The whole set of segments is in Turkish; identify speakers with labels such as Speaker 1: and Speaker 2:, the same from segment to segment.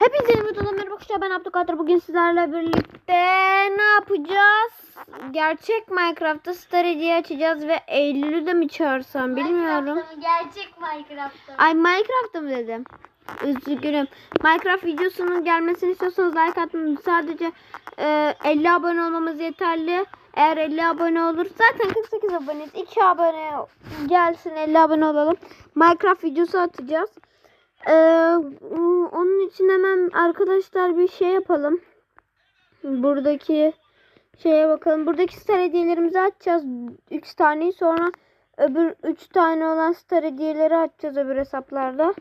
Speaker 1: Hepinize videoda merhaba arkadaşlar ben Abdülkadir bugün sizlerle birlikte ne yapacağız? Gerçek Minecraft'ta strateji açacağız ve Eylül'ü de mi çağırsam bilmiyorum.
Speaker 2: Gerçek Minecraft'ta.
Speaker 1: Ay Minecraft'ta mı dedim? Üzgünüm. Minecraft videosunun gelmesini istiyorsanız like atın. Sadece e, 50 abone olmamız yeterli. Eğer 50 abone olur zaten 48 aboneyiz. 2 abone gelsin 50 abone olalım. Minecraft videosu atacağız. Ee, onun için hemen arkadaşlar bir şey yapalım. Buradaki şeye bakalım. Buradaki star hediyelerimizi açacağız. 3 taneyi sonra öbür 3 tane olan star hediyeleri açacağız öbür hesaplarda.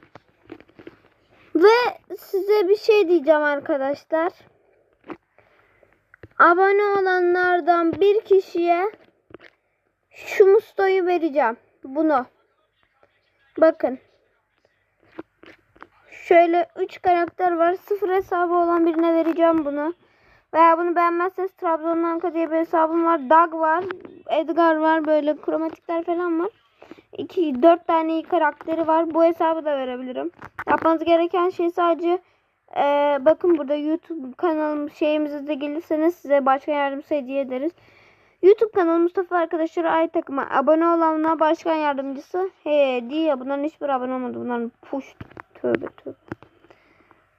Speaker 1: Ve size bir şey diyeceğim arkadaşlar. Abone olanlardan bir kişiye şu mustoyu vereceğim. Bunu. Bakın. Şöyle 3 karakter var. Sıfır hesabı olan birine vereceğim bunu. Veya bunu beğenmezseniz Trabzon'un Anka diye bir hesabım var. Doug var. Edgar var. Böyle kromatikler falan var. 2 4 tane iyi karakteri var. Bu hesabı da verebilirim. Yapmanız gereken şey sadece eee, bakın burada YouTube kanalım şeyimize de gelirseniz size başka yardımcısı hediye ederiz. YouTube kanalı Mustafa Arkadaşlar Ay Takım'a abone olanlar başkan yardımcısı hediye. Bunların hiçbir abone olmadı. Bunların push. Tövbe tövbe.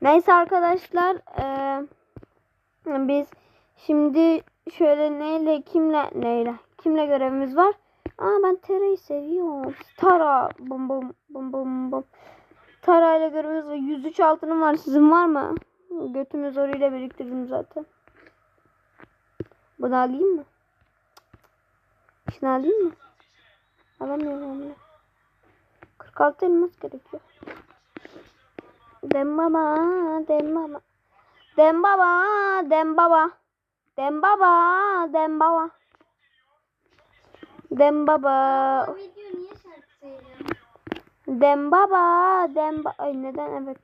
Speaker 1: Neyse arkadaşlar eee, biz şimdi şöyle neyle kimle neyle kimle görevimiz var. Aa ben Tera'yı seviyorum. Tara bum bum bum bum bum. Tara ile görevimiz var. 103 altınım var. Sizin var mı? Götümü zoruyla biriktirdim zaten. Bunu alayım mı? Şunu alayım mı? Alamıyorum ya. 46 elmas gerekiyor. Dem baba, dem baba. Dem baba, dem baba. Dem baba, dem baba. Dem baba.
Speaker 2: Bu video niye şarkı söylüyor?
Speaker 1: Dem baba, dem ba Ay neden evet.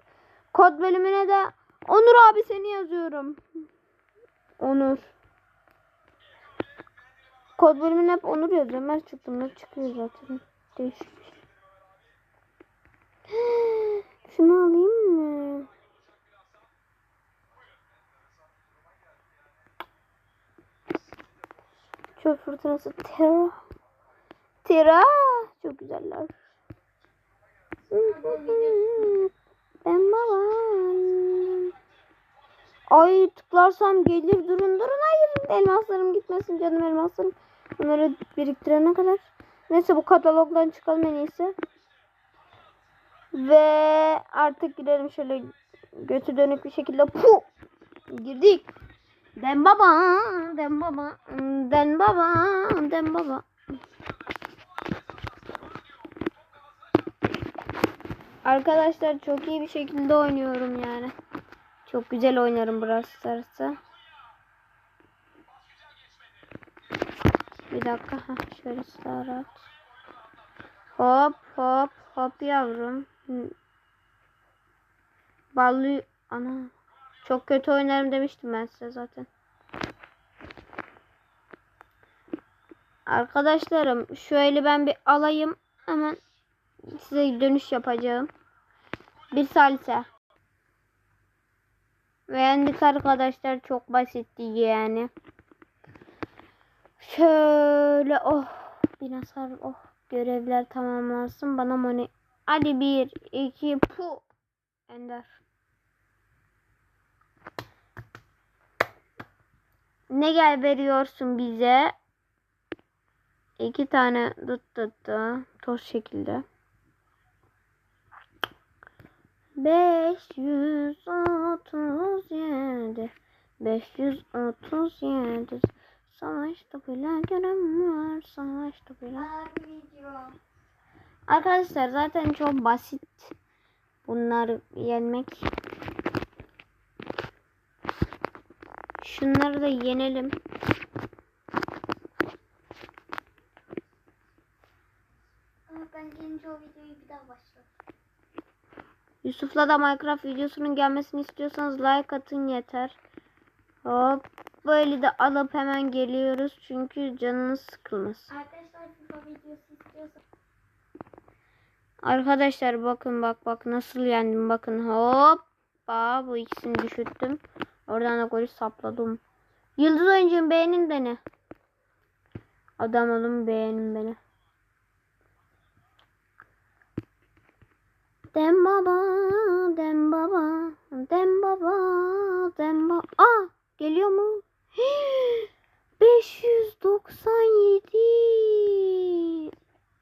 Speaker 1: Kod bölümüne de Onur abi seni yazıyorum. Onur. Kod bölümüne hep Onur yazıyorum. Her çıktığımda çıkıyor zaten. Değişik. Şunu alayım mı? Çöl fırtınası Terra. Terra. Çok güzeller. Ben baba. Ay tıklarsam gelir durun durun hayır elmaslarım gitmesin canım elmaslarım. Bunları biriktirene kadar. Neyse bu katalogdan çıkalım en iyisi. Ve artık gidelim şöyle götü dönük bir şekilde. Puh! Girdik. Den baba, den baba, den baba, den baba. Arkadaşlar çok iyi bir şekilde oynuyorum yani. Çok güzel oynarım Brawl Stars'ı. Bir dakika. Heh, şöyle star at. Hop hop hop yavrum. Ballı ana. Çok kötü oynarım demiştim ben size zaten. Arkadaşlarım şöyle ben bir alayım. Hemen size dönüş yapacağım. Bir salsa. Beğendik arkadaşlar. Çok basitti yani. Şöyle oh. Bir hasar oh. Görevler tamamlansın. Bana money. Hadi bir, iki, pu. Ender. Ne gel veriyorsun bize? İki tane dıt dıt. Toz şekilde. 537 537 Savaşta bile gören var Savaşta bile. Arkadaşlar zaten çok basit Bunları yenmek Şunları da yenelim
Speaker 2: Ama ben gelince o videoyu bir daha başlat.
Speaker 1: Yusuf'la da Minecraft videosunun gelmesini istiyorsanız like atın yeter. Hop. Böyle de alıp hemen geliyoruz. Çünkü canınız sıkılmasın.
Speaker 2: Arkadaşlar FIFA videosu istiyorsa
Speaker 1: Arkadaşlar bakın bak bak nasıl yendim bakın hop. Hoppa bu ikisini düşürttüm. Oradan da golü sapladım. Yıldız oyuncum beğenin beni. Adam olun beğenin beni. Dem baba, dem baba, dem baba, dem baba. Aa, geliyor mu? 597.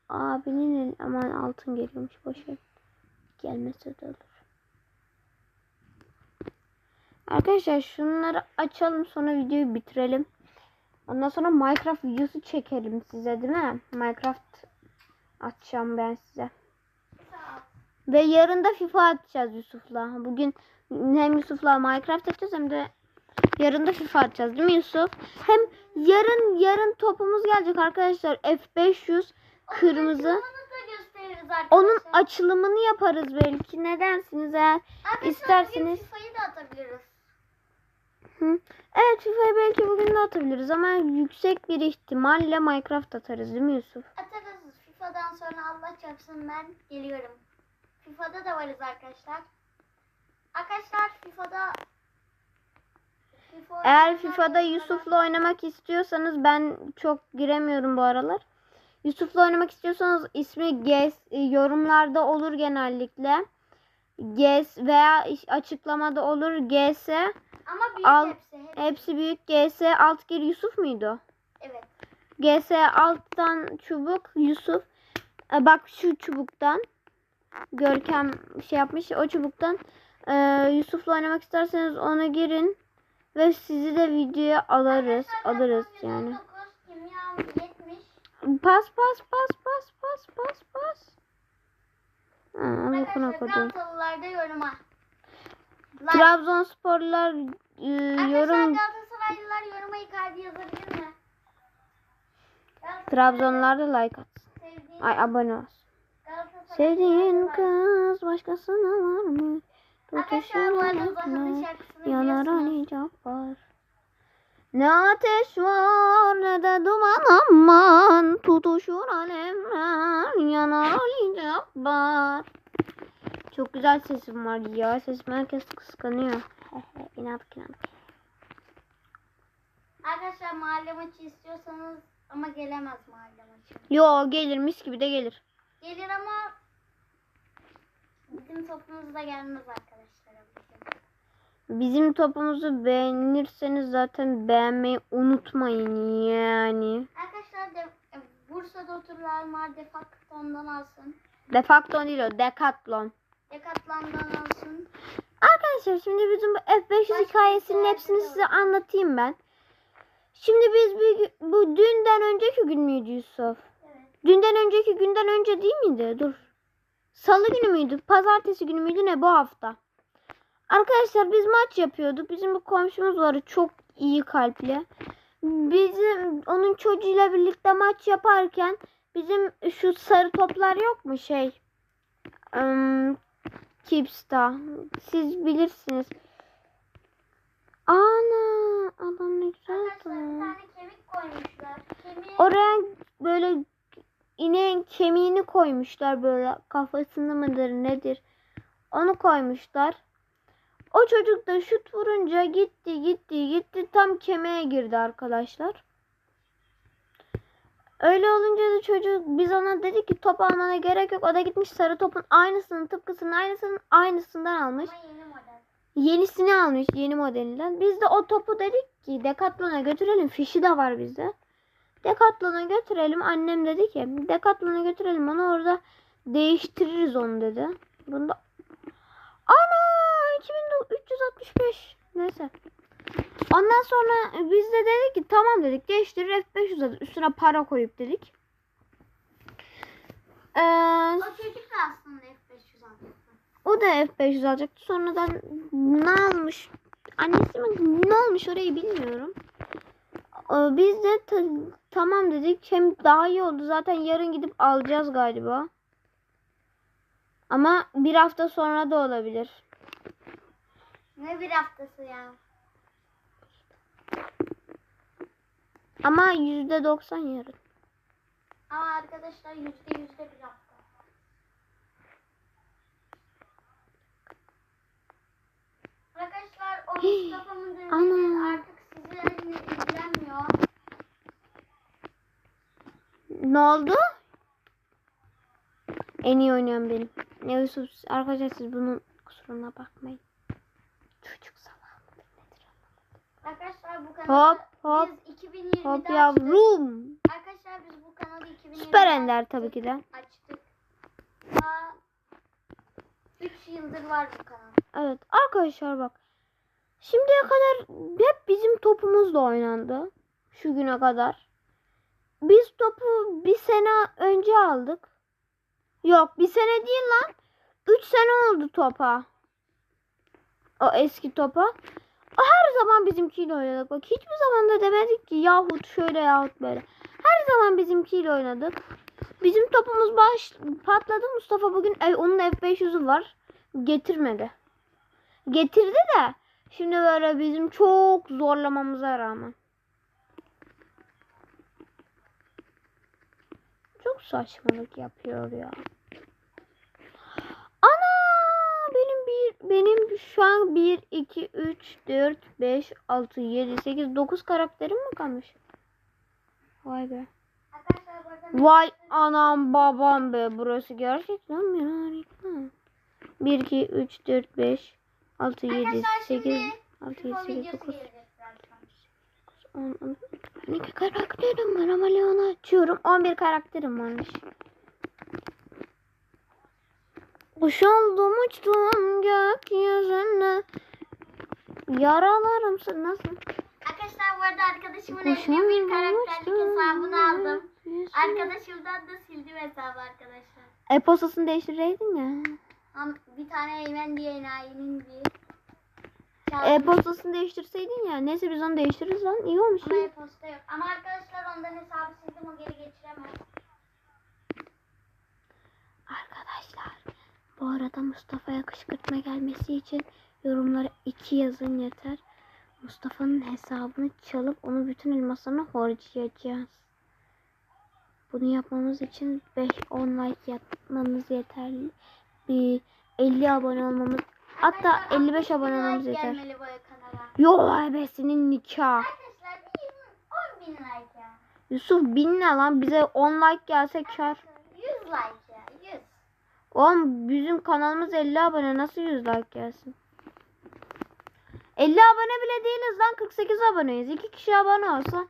Speaker 1: Abinin aman altın geliyormuş boşver. Gelmese de olur. Arkadaşlar şunları açalım sonra videoyu bitirelim. Ondan sonra Minecraft videosu çekelim size değil mi? Minecraft atacağım ben size. Ve yarın da FIFA atacağız Yusuf'la. Bugün hem Yusuf'la Minecraft atacağız hem de yarın da FIFA atacağız değil mi Yusuf? Hem yarın yarın topumuz gelecek arkadaşlar. F500 kırmızı. Onun açılımını yaparız belki. Ne dersiniz eğer
Speaker 2: Arkadaşlar
Speaker 1: isterseniz.
Speaker 2: bugün FIFA'yı da atabiliriz.
Speaker 1: Hı. Evet FIFA'yı belki bugün de atabiliriz ama yüksek bir ihtimalle Minecraft atarız değil mi Yusuf?
Speaker 2: Atarız. FIFA'dan sonra Allah çarpsın ben geliyorum. FIFA'da da varız arkadaşlar. Arkadaşlar FIFA'da FIFA
Speaker 1: Eğer FIFA'da Yusuf'la oynamak istiyorsanız ben çok giremiyorum bu aralar. Yusuf'la oynamak istiyorsanız ismi Gez e, yorumlarda olur genellikle. Gez veya açıklamada olur GS.
Speaker 2: Ama büyük
Speaker 1: Al-
Speaker 2: hepsi. hepsi.
Speaker 1: Hepsi büyük GS alt gir Yusuf muydu?
Speaker 2: Evet.
Speaker 1: GS alttan çubuk Yusuf. E, bak şu çubuktan. Görkem şey yapmış o çubuktan. e, Yusuf'la oynamak isterseniz ona girin. Ve sizi de videoya alırız. Alırız yani.
Speaker 2: 119, kimyam 70.
Speaker 1: Pas pas pas pas pas pas pas.
Speaker 2: Arkadaşlar
Speaker 1: kodum.
Speaker 2: Galatalılarda yoruma. Like.
Speaker 1: Trabzonsporlar e, yorum
Speaker 2: Galatasaraylılar yoruma Icardi yazabilir mi?
Speaker 1: Trabzonlar da like atsın.
Speaker 2: Sevdiğin,
Speaker 1: Ay abone olsun. Sevdiğin kız başkasına var mı?
Speaker 2: Şarkısını
Speaker 1: Yanar. Ali Cabbar. Ne ateş var ne de duman aman tutuşur alemler yanar Ali Cabbar. Çok güzel sesim var ya. Sesim herkes kıskanıyor. inat inat.
Speaker 2: Arkadaşlar mahalle maçı istiyorsanız ama gelemez mahalle maçı.
Speaker 1: Yo gelir mis gibi de gelir.
Speaker 2: Gelir ama bizim topumuzda gelmez arkadaşlar.
Speaker 1: Bizim topumuzu beğenirseniz zaten beğenmeyi unutmayın yani.
Speaker 2: Arkadaşlar de, e, Bursa'da oturanlar Decathlon'dan alsın.
Speaker 1: Defakton değil o. Decathlon.
Speaker 2: Decathlon'dan alsın.
Speaker 1: Arkadaşlar şimdi bizim bu F500
Speaker 2: Başka
Speaker 1: hikayesinin hepsini size anlatayım ben. Şimdi biz bir, bu dünden önceki gün müydü Yusuf?
Speaker 2: Evet.
Speaker 1: Dünden önceki günden önce değil miydi? Dur. Salı günü müydü? Pazartesi günü müydü? Ne bu hafta? Arkadaşlar biz maç yapıyorduk. Bizim bir komşumuz var çok iyi kalpli. Bizim onun çocuğuyla birlikte maç yaparken bizim şu sarı toplar yok mu şey? Im, Kipsta. Siz bilirsiniz. Ana adam ne güzel
Speaker 2: Arkadaşlar bir
Speaker 1: adam.
Speaker 2: tane kemik koymuşlar. Kemiği
Speaker 1: Oraya böyle ineğin kemiğini koymuşlar böyle kafasını mıdır nedir onu koymuşlar. O çocuk da şut vurunca gitti gitti gitti tam kemiğe girdi arkadaşlar. Öyle olunca da çocuk biz ona dedik ki top almana gerek yok. O da gitmiş sarı topun aynısını tıpkısının aynısının aynısından almış.
Speaker 2: yeni.
Speaker 1: Yenisini almış yeni modelinden. Biz de o topu dedik ki Decathlon'a götürelim. Fişi de var bizde. Decathlon'a götürelim. Annem dedi ki Decathlon'a götürelim onu orada değiştiririz onu dedi. Bunda Ana 2365 neyse. Ondan sonra biz de dedik ki tamam dedik değiştirir F500 adı. üstüne para koyup dedik. Ee,
Speaker 2: O çocuk da aslında F500 aldı.
Speaker 1: o da F500 alacaktı. Sonradan ne almış? Annesi mi? Ne olmuş orayı bilmiyorum. Ee, Biz de ta- tamam dedik. Hem daha iyi oldu. Zaten yarın gidip alacağız galiba. Ama bir hafta sonra da olabilir.
Speaker 2: Ne bir haftası ya.
Speaker 1: Ama %90 yarın.
Speaker 2: Ama arkadaşlar yüzde yüzde bir hafta. Mustafa'mın
Speaker 1: Ana.
Speaker 2: düğmeni artık sizinle ilgilenmiyor.
Speaker 1: Ne oldu? En iyi oynayan benim. Ne Yusuf arkadaşlar siz bunun kusuruna bakmayın. Çocuk salak mıdır nedir?
Speaker 2: Arkadaşlar bu kanalı
Speaker 1: Hop hop
Speaker 2: biz 2020'de
Speaker 1: hop
Speaker 2: açtık.
Speaker 1: yavrum.
Speaker 2: Arkadaşlar biz bu kanalı 2020'de
Speaker 1: Süper Ender
Speaker 2: açtık.
Speaker 1: tabii ki de.
Speaker 2: Açtık. Daha 3 yıldır var bu kanal.
Speaker 1: Evet arkadaşlar bak. Şimdiye kadar hep bizim topumuzla oynandı. Şu güne kadar. Biz topu bir sene önce aldık. Yok bir sene değil lan. Üç sene oldu topa. O eski topa. Her zaman bizimkiyle oynadık. Bak hiçbir zaman da demedik ki yahut şöyle yahut böyle. Her zaman bizimkiyle oynadık. Bizim topumuz baş patladı. Mustafa bugün ev, onun F500'ü var. Getirmedi. Getirdi de şimdi böyle bizim çok zorlamamıza rağmen. Çok saçmalık yapıyor ya. Ana benim şu an 1 2 3 4 5 6 7 8 9 karakterim mi kalmış? Vay be. Vay anam babam be burası gerçekten mi harika. 1 2 3 4 5 6 7
Speaker 2: Arkadaşlar
Speaker 1: 8
Speaker 2: şimdi
Speaker 1: 6 7
Speaker 2: FIFA
Speaker 1: 8
Speaker 2: videosu
Speaker 1: 9
Speaker 2: gelecek birazdan.
Speaker 1: 10 10 12 karakterim var ama Leon'u açıyorum. 11 karakterim varmış. Kuş oldum uçtum gökyüzüne. Yaralarım sen nasıl?
Speaker 2: Arkadaşlar bu arada arkadaşımın eline bir karakterlik hesabını aldım. Arkadaşımdan da sildim hesabı arkadaşlar.
Speaker 1: E-postasını değiştireydin ya.
Speaker 2: Ama bir tane Eymen diye enayinin bir
Speaker 1: E-postasını değiştirseydin ya. Neyse biz onu değiştiririz lan. İyi olmuş.
Speaker 2: Ama e-posta yok. Ama arkadaşlar ondan hesabı sildim o geri geçiremez.
Speaker 1: Arkadaşlar bu arada Mustafa'ya kışkırtma gelmesi için yorumlara iki yazın yeter. Mustafa'nın hesabını çalıp onu bütün elmaslarına harcayacağız. Bunu yapmamız için 5-10 like yapmanız yeterli. Bir 50 abone olmamız hatta
Speaker 2: Arkadaşlar,
Speaker 1: 55
Speaker 2: 60
Speaker 1: abone olmamız yeter. Yo ebesinin nikah.
Speaker 2: Arkadaşlar bir 10 bin like ya.
Speaker 1: Yusuf bin ne lan bize 10 like gelse kar.
Speaker 2: 100 like ya 100.
Speaker 1: Oğlum bizim kanalımız 50 abone nasıl 100 like gelsin? 50 abone bile değiliz lan 48 aboneyiz. 2 kişi abone olsa.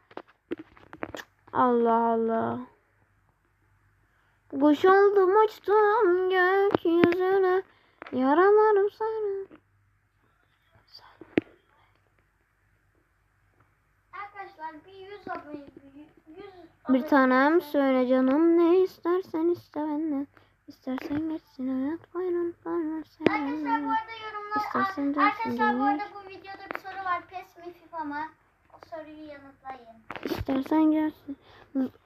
Speaker 1: Allah Allah. Kuş oldum uçtum gökyüzüne. Yaralarım sana.
Speaker 2: Arkadaşlar bir 100 abone 100
Speaker 1: Bir tanem söyle canım ne istersen iste benden. İstersen geçsin hayat bayramlar
Speaker 2: Arkadaşlar bu arada yorumlar
Speaker 1: İstersen
Speaker 2: Arkadaşlar bu arada bu videoda bir soru var. PES mi FIFA mı? O soruyu yanıtlayın.
Speaker 1: İstersen gelsin.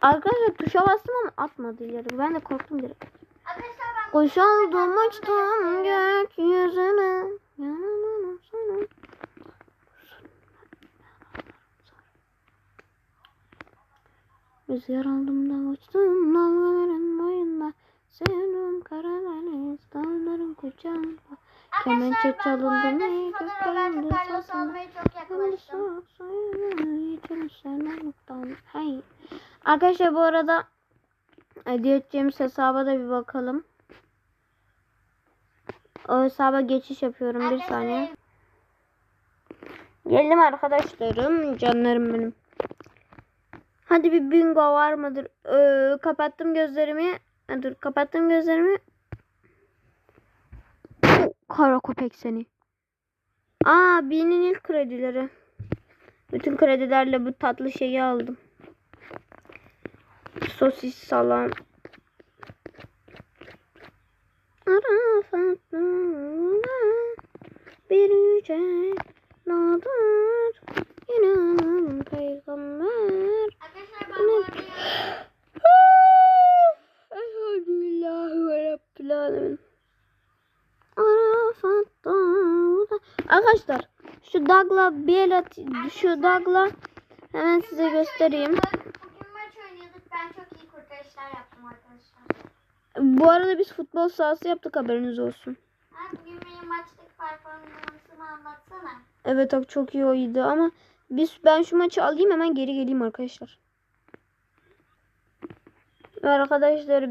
Speaker 1: Arkadaşlar tuşa bastım ama atmadı ileri. Ben de korktum direkt.
Speaker 2: Arkadaşlar ben
Speaker 1: Kuş oldum uçtum gökyüzüne. Yanarım sana. Rüzgar oldum da uçtum dalgaların Sevdim Karadeniz dağların kucağında. Kemençe çalındı mı
Speaker 2: FIFA'da
Speaker 1: göklerin
Speaker 2: Roberto Carlos
Speaker 1: altında.
Speaker 2: almaya çok yaklaştım.
Speaker 1: Hey. Arkadaşlar bu arada hediye edeceğimiz hesaba da bir bakalım. O hesaba geçiş yapıyorum bir saniye. Geldim arkadaşlarım, canlarım benim. Hadi bir bingo var mıdır? Ee, kapattım gözlerimi. Ha, dur kapattım gözlerimi. Oh, Kara köpek seni. Aa B'nin ilk kredileri. Bütün kredilerle bu tatlı şeyi aldım. Sosis salam. Bir yüce nadir inanan peygamber.
Speaker 2: Arkadaşlar ben bu arada
Speaker 1: Elhamdülillahi ve Rabbil Alemin. Arafat'ta Arkadaşlar şu dagla bir el at, şu dagla hemen size göstereyim.
Speaker 2: Bugün maç oynuyorduk. Ben çok iyi kurtarışlar yaptım arkadaşlar.
Speaker 1: Bu arada biz futbol sahası yaptık haberiniz olsun.
Speaker 2: Ha, bugün benim maçtaki performansımı anlatsana.
Speaker 1: Evet abi çok iyi oydu ama biz ben şu maçı alayım hemen geri geleyim arkadaşlar. Arkadaşlar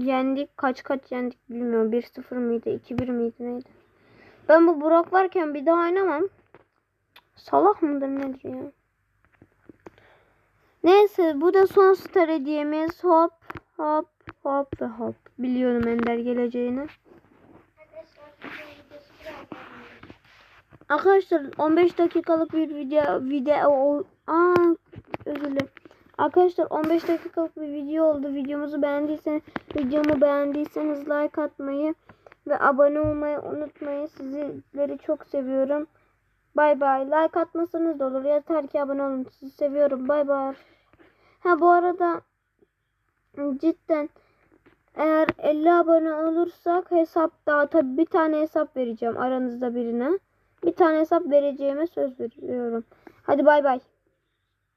Speaker 1: yendik kaç kaç yendik bilmiyorum 1-0 mıydı 2-1 miydi neydi. Ben bu Burak varken bir daha oynamam. Salak mıdır nedir ya? Neyse bu da son star hediyemiz. Hop hop hop ve hop. Biliyordum Ender geleceğini.
Speaker 2: Arkadaşlar bu videosu biraz daha
Speaker 1: Arkadaşlar 15 dakikalık bir video video aa özür dilerim. Arkadaşlar 15 dakikalık bir video oldu. Videomuzu beğendiyseniz videomu beğendiyseniz like atmayı ve abone olmayı unutmayın. Sizleri çok seviyorum. Bay bay. Like atmasanız da olur. Yeter ki abone olun. Sizi seviyorum. Bay bay. Ha bu arada cidden eğer 50 abone olursak hesap tabii bir tane hesap vereceğim aranızda birine. Bir tane hesap vereceğime söz veriyorum. Hadi bay bay.